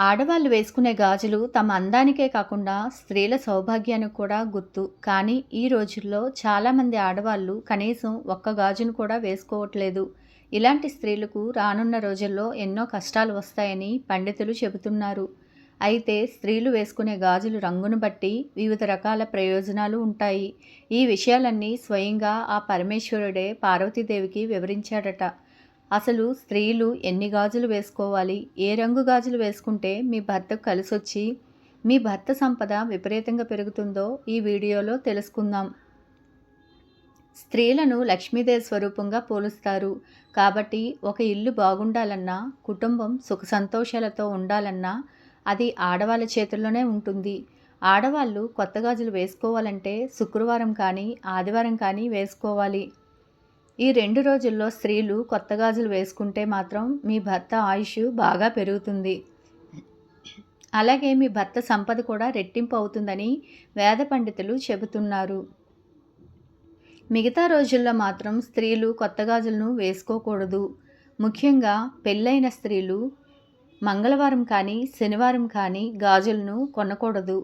ఆడవాళ్ళు వేసుకునే గాజులు తమ అందానికే కాకుండా స్త్రీల సౌభాగ్యానికి కూడా గుర్తు. కానీ ఈ రోజుల్లో చాలామంది ఆడవాళ్ళు కనీసం ఒక్క గాజును కూడా వేసుకోవట్లేదు. ఇలాంటి స్త్రీలకు రానున్న రోజుల్లో ఎన్నో కష్టాలు వస్తాయని పండితులు చెబుతున్నారు. అయితే స్త్రీలు వేసుకునే గాజులు రంగును బట్టి వివిధ రకాల ప్రయోజనాలు ఉంటాయి. ఈ విషయాలన్నీ స్వయంగా ఆ పరమేశ్వరుడే పార్వతీదేవికి వివరించాడట. అసలు స్త్రీలు ఎన్ని గాజులు వేసుకోవాలి? ఏ రంగు గాజులు వేసుకుంటే మీ భర్తకు కలిసొచ్చి మీ భర్త సంపద విపరీతంగా పెరుగుతుందో ఈ వీడియోలో తెలుసుకుందాం. స్త్రీలను లక్ష్మీదేవి స్వరూపంగా పోలుస్తారు. కాబట్టి ఒక ఇల్లు బాగుండాలన్నా కుటుంబం సుఖ సంతోషాలతో ఉండాలన్నా అది ఆడవాళ్ళ చేతుల్లోనే ఉంటుంది. ఆడవాళ్ళు కొత్త గాజులు వేసుకోవాలంటే శుక్రవారం కానీ ఆదివారం కానీ వేసుకోవాలి. ఈ రెండు రోజుల్లో స్త్రీలు కొత్త గాజులు వేసుకుంటే మాత్రం మీ భర్త ఆయుష్ బాగా పెరుగుతుంది. అలాగే మీ భర్త సంపద కూడా రెట్టింపు అవుతుందని వేద పండితులు చెబుతున్నారు. మిగతా రోజుల్లో మాత్రం స్త్రీలు కొత్త గాజులను వేసుకోకూడదు. ముఖ్యంగా పెళ్ళైన స్త్రీలు మంగళవారం కానీ శనివారం కానీ గాజులను కొనకూడదు.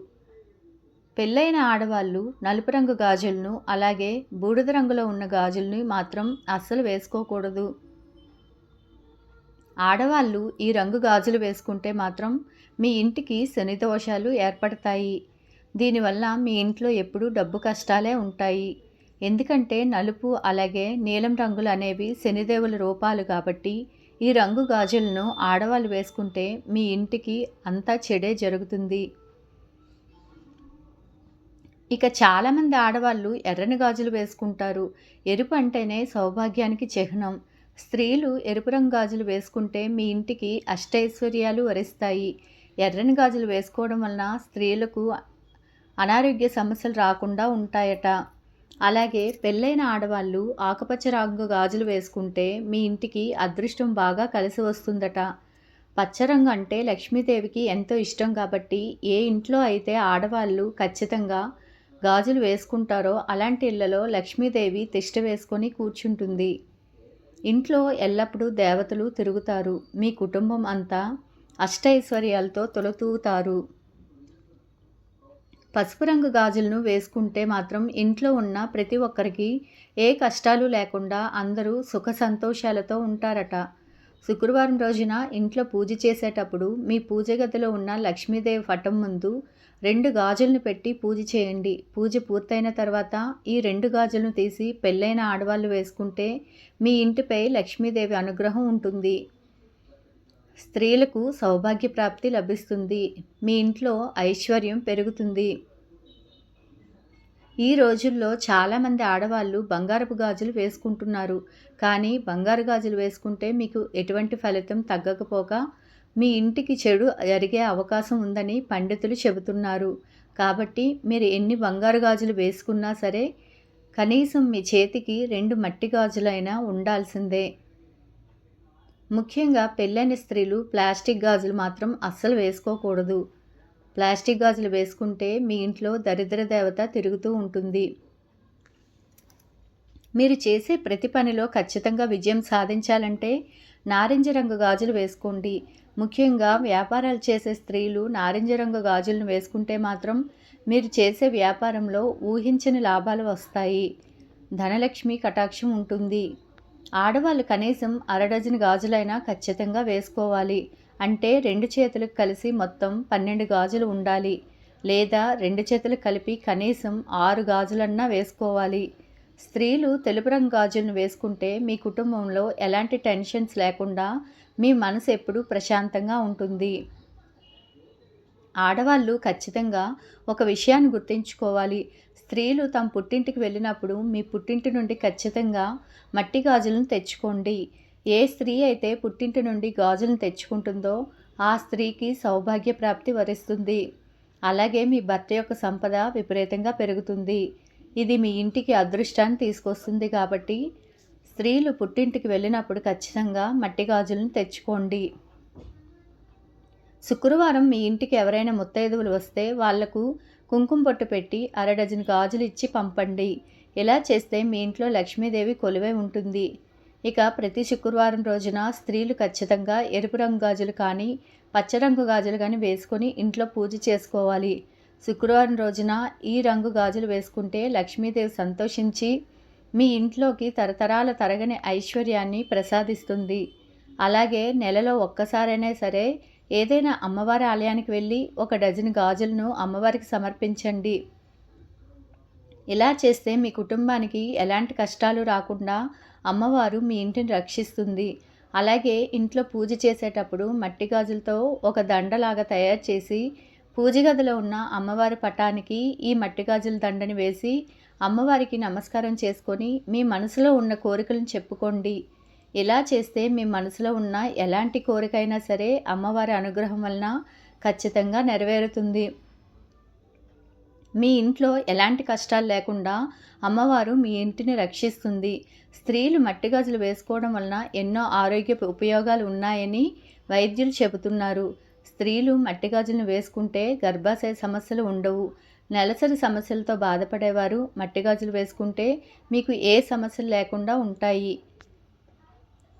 పెళ్ళైన ఆడవాళ్ళు నలుపు రంగు గాజులను అలాగే బూడిద రంగులో ఉన్న గాజుల్ని మాత్రం అస్సలు వేసుకోకూడదు. ఆడవాళ్ళు ఈ రంగు గాజులు వేసుకుంటే మాత్రం మీ ఇంటికి శని దోషాలు ఏర్పడతాయి. దీనివల్ల మీ ఇంట్లో ఎప్పుడూ డబ్బు కష్టాలే ఉంటాయి. ఎందుకంటే నలుపు అలాగే నీలం రంగులు అనేవి శనిదేవుల రూపాలు కాబట్టి ఈ రంగు గాజులను ఆడవాళ్ళు వేసుకుంటే మీ ఇంటికి అంతా చెడే జరుగుతుంది. ఇక చాలామంది ఆడవాళ్ళు ఎర్రని గాజులు వేసుకుంటారు. ఎరుపు అంటేనే సౌభాగ్యానికి చిహ్నం. స్త్రీలు ఎరుపు రంగు గాజులు వేసుకుంటే మీ ఇంటికి అష్టైశ్వర్యాలు వరిస్తాయి. ఎర్రని గాజులు వేసుకోవడం వలన స్త్రీలకు అనారోగ్య సమస్యలు రాకుండా ఉంటాయట. అలాగే పెళ్ళైన ఆడవాళ్ళు ఆకుపచ్చ రంగు గాజులు వేసుకుంటే మీ ఇంటికి అదృష్టం బాగా కలిసి వస్తుందట. పచ్చరంగు అంటే లక్ష్మీదేవికి ఎంతో ఇష్టం కాబట్టి ఏ ఇంట్లో అయితే ఆడవాళ్ళు ఖచ్చితంగా గాజులు వేసుకుంటారో అలాంటి ఇళ్ళలో లక్ష్మీదేవి తిష్ట వేసుకొని కూర్చుంటుంది. ఇంట్లో ఎల్లప్పుడూ దేవతలు తిరుగుతారు. మీ కుటుంబం అంతా అష్టైశ్వర్యాలతో తొలతూగుతారు. పసుపు రంగు గాజులను వేసుకుంటే మాత్రం ఇంట్లో ఉన్న ప్రతి ఒక్కరికి ఏ కష్టాలు లేకుండా అందరూ సుఖ సంతోషాలతో ఉంటారట. శుక్రవారం రోజున ఇంట్లో పూజ చేసేటప్పుడు మీ పూజ గదిలో ఉన్న లక్ష్మీదేవి పటం ముందు రెండు గాజులను పెట్టి పూజ చేయండి. పూజ పూర్తయిన తర్వాత ఈ రెండు గాజులను తీసి పెళ్ళైన ఆడవాళ్ళు వేసుకుంటే మీ ఇంటిపై లక్ష్మీదేవి అనుగ్రహం ఉంటుంది. స్త్రీలకు సౌభాగ్య ప్రాప్తి లభిస్తుంది. మీ ఇంట్లో ఐశ్వర్యం పెరుగుతుంది. ఈ రోజుల్లో చాలామంది ఆడవాళ్ళు బంగారపు గాజులు వేసుకుంటున్నారు. కానీ బంగారు గాజులు వేసుకుంటే మీకు ఎటువంటి ఫలితం తగ్గకపోగా మీ ఇంటికి చెడు జరిగే అవకాశం ఉందని పండితులు చెబుతున్నారు. కాబట్టి మీరు ఎన్ని బంగారు గాజులు వేసుకున్నా సరే కనీసం మీ చేతికి రెండు మట్టి గాజులైనా ఉండాల్సిందే. ముఖ్యంగా పెళ్ళైన స్త్రీలు ప్లాస్టిక్ గాజులు మాత్రం అస్సలు వేసుకోకూడదు. ప్లాస్టిక్ గాజులు వేసుకుంటే మీ ఇంట్లో దరిద్ర దేవత తిరుగుతూ ఉంటుంది. మీరు చేసే ప్రతి పనిలో ఖచ్చితంగా విజయం సాధించాలంటే నారింజ రంగు గాజులు వేసుకోండి. ముఖ్యంగా వ్యాపారాలు చేసే స్త్రీలు నారింజ రంగు గాజులను వేసుకుంటే మాత్రం మీరు చేసే వ్యాపారంలో ఊహించని లాభాలు వస్తాయి. ధనలక్ష్మి కటాక్షం ఉంటుంది. ఆడవాళ్ళు కనీసం అరడజన్ గాజులైనా ఖచ్చితంగా వేసుకోవాలి. అంటే రెండు చేతులకు కలిసి మొత్తం పన్నెండు గాజులు ఉండాలి. లేదా రెండు చేతులు కలిపి కనీసం ఆరు గాజులన్నా వేసుకోవాలి. స్త్రీలు తెలుపు రంగు గాజులను వేసుకుంటే మీ కుటుంబంలో ఎలాంటి టెన్షన్స్ లేకుండా మీ మనసు ఎప్పుడూ ప్రశాంతంగా ఉంటుంది. ఆడవాళ్ళు ఖచ్చితంగా ఒక విషయాన్ని గుర్తుంచుకోవాలి. స్త్రీలు తమ పుట్టింటికి వెళ్ళినప్పుడు మీ పుట్టింటి నుండి ఖచ్చితంగా మట్టి గాజులను తెచ్చుకోండి. ఏ స్త్రీ అయితే పుట్టింటి నుండి గాజులను తెచ్చుకుంటుందో ఆ స్త్రీకి సౌభాగ్య ప్రాప్తి వరిస్తుంది. అలాగే మీ భర్త యొక్క సంపద విపరీతంగా పెరుగుతుంది. ఇది మీ ఇంటికి అదృష్టాన్ని తీసుకొస్తుంది కాబట్టి స్త్రీలు పుట్టింటికి వెళ్ళినప్పుడు ఖచ్చితంగా మట్టి గాజులను తెచ్చుకోండి. శుక్రవారం మీ ఇంటికి ఎవరైనా ముత్తైదువులు వస్తే వాళ్ళకు కుంకుమ పొట్టు పెట్టి అర డజన్ గాజులు ఇచ్చి పంపండి. ఇలా చేస్తే మీ ఇంట్లో లక్ష్మీదేవి కొలువై ఉంటుంది. ఇక ప్రతి శుక్రవారం రోజున స్త్రీలు ఖచ్చితంగా ఎరుపు రంగు గాజులు కానీ పచ్చరంగు గాజులు కానీ వేసుకొని ఇంట్లో పూజ చేసుకోవాలి. శుక్రవారం రోజున ఈ రంగు గాజులు వేసుకుంటే లక్ష్మీదేవి సంతోషించి మీ ఇంట్లోకి తరతరాల తరగని ఐశ్వర్యాన్ని ప్రసాదిస్తుంది. అలాగే నెలలో ఒక్కసారైనా సరే ఏదైనా అమ్మవారి ఆలయానికి వెళ్ళి ఒక డజన్ గాజులను అమ్మవారికి సమర్పించండి. ఇలా చేస్తే మీ కుటుంబానికి ఎలాంటి కష్టాలు రాకుండా అమ్మవారు మీ ఇంటిని రక్షిస్తుంది. అలాగే ఇంట్లో పూజ చేసేటప్పుడు మట్టి గాజులతో ఒక దండలాగా తయారు చేసి పూజ గదిలో ఉన్న అమ్మవారి పటానికి ఈ మట్టి గాజుల దండని వేసి అమ్మవారికి నమస్కారం చేసుకొని మీ మనసులో ఉన్న కోరికలను చెప్పుకోండి. ఇలా చేస్తే మీ మనసులో ఉన్న ఎలాంటి కోరికైనా సరే అమ్మవారి అనుగ్రహం వలన ఖచ్చితంగా నెరవేరుతుంది. మీ ఇంట్లో ఎలాంటి కష్టాలు లేకుండా అమ్మవారు మీ ఇంటిని రక్షిస్తుంది. స్త్రీలు మట్టి గాజులు వేసుకోవడం వలన ఎన్నో ఆరోగ్య ఉపయోగాలు ఉన్నాయని వైద్యులు చెబుతున్నారు. స్త్రీలు మట్టి గాజులను వేసుకుంటే గర్భాశయ సమస్యలు ఉండవు. నెలసరి సమస్యలతో బాధపడేవారు మట్టి గాజులు వేసుకుంటే మీకు ఏ సమస్యలు లేకుండా ఉంటాయి.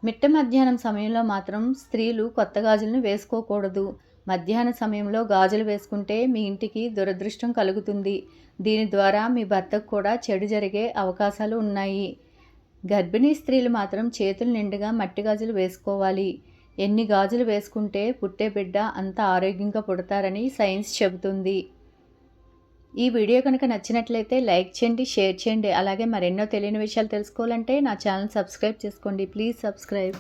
మిట్ట మధ్యాహ్నం సమయంలో మాత్రం స్త్రీలు కొత్త గాజులను వేసుకోకూడదు. మధ్యాహ్న సమయంలో గాజులు వేసుకుంటే మీ ఇంటికి దురదృష్టం కలుగుతుంది. దీని ద్వారా మీ భర్తకు కూడా చెడు జరిగే అవకాశాలు ఉన్నాయి. గర్భిణీ స్త్రీలు మాత్రం చేతులు నిండుగా మట్టి గాజులు వేసుకోవాలి. ఎన్ని గాజులు వేసుకుంటే పుట్టే బిడ్డ అంత ఆరోగ్యంగా పుడతారని సైన్స్ చెబుతుంది. ఈ వీడియో కనుక నచ్చినట్లయితే లైక్ చేయండి షేర్ చేయండి. అలాగే మరెన్నో తెలియని విషయాలు తెలుసుకోవాలంటే నా ఛానల్ సబ్స్క్రైబ్ చేసుకోండి. Please subscribe.